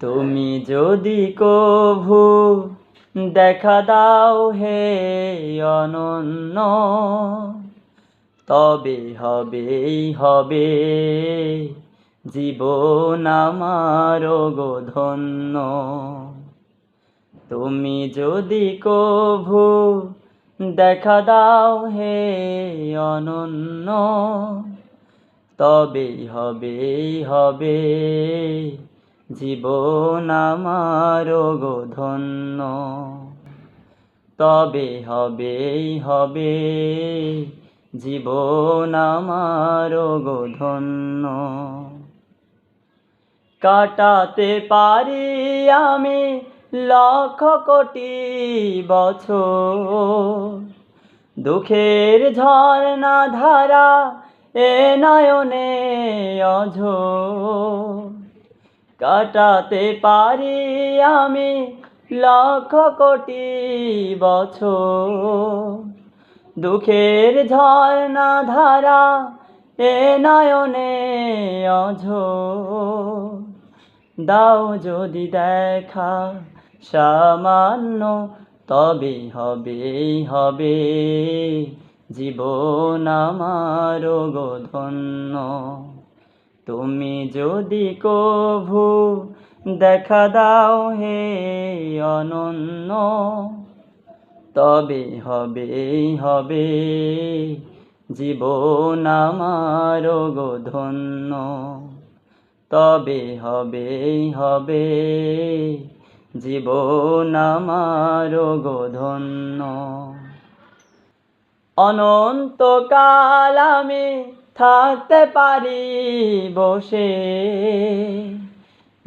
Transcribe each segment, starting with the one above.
তুমি যদি কভু দেখা দাও হে অনন্য, তবে হবে হবে জীবন আমার গো ধন্য। তুমি যদি কভু দেখা দাও হে অনন্য, তবে হবে হবে জীবন আমার ধন্য। তবে হবে হবে, জীবন আমার ধন্য। কাটাতে পারি আমি লক্ষ কোটি বছর। দুঃখের ঝর্ণা ধারা এ নয়নে অঝ কাটাতে পারি আমি লক্ষ কোটি বছর। দুঃখের ঝর্ণা ধারা এ নয়নে অঝ দাও যদি দেখা সামান্য, তবে হবে হবে। জীবন আমার গো ধন্য। তুমি যদি কভু দেখা দাও হে অনন্য, তবে হবে হবে জীবন আমার গো ধন্য তবে হবে হবে জীবন আমার গো ধন্য অনন্তকাল আমি থাকতে পারি বসে।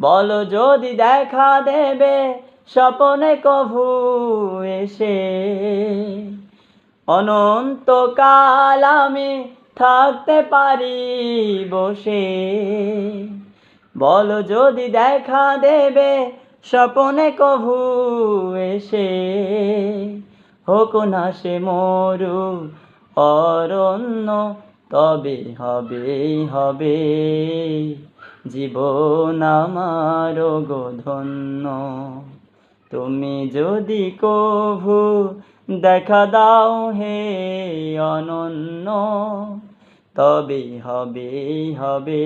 বলো যদি দেখা দেবে স্বপনে কভু এসে। অনন্তকাল আমি থাকতে পারি বসে। বলো যদি দেখা দেবে স্বপনে কভু এসে। হোক না সে মরু অরণ্য তবে হবে হবে। জীবন আমার গো ধন্য। তুমি যদি কভু দেখা দাও হে অনন্য, তবে হবে হবে।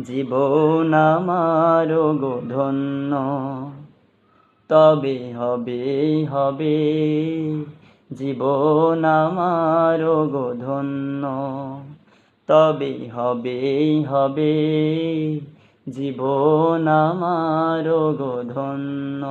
জীবন আমার গো ধন্য। তবে হবে হবে। জীবন আমার গো ধন্য। তবে হবে হবে। জীবন আমার গো ধন্য।